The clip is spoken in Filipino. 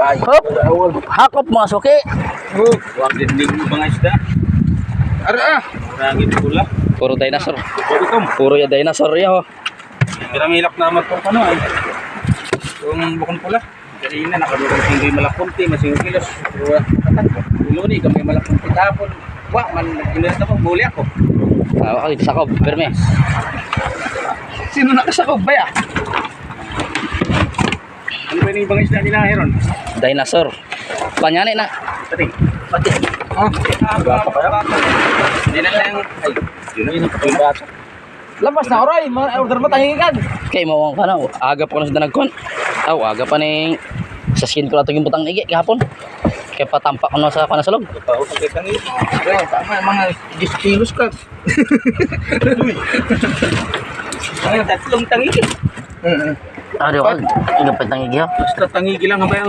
Hop! Hakop mga suki. Oh, wag din din mga isda. Ara ah. Rangit pula. Puro dinosaur. Puro ya dinosaur ya ho. Piramilak naman po ano ay. Yung bukon pula. Kanina nakadurong singgoy malakunti, masing kilos. Pero ulo ni kami malakunti tapon. Wa man ginasta mo buli ako. Tawa ka dito sa kob. Perme. Sino nakasakob ba ya? Ano ba yung ibang isda nila Heron? Dinosaur. Panyani na. Pati. Pati. Oh, bata pa yan. Hindi na lang. Ay, yun. Yung bata. Labas na oray, order mo tahingan. Kay mo ka na. Aga pa ko na sa nagkon. Aw, aga pa ning sa skin ko lang yung butang igi kahapon. Kaya patampak ko na sa loob. Pao sa kitang ito. Kaya tama mga 10 kilos ka. Ay, tatlong tangi. Ah, di ko. Igapit ng igi ha. Basta tangigi lang ang bayan.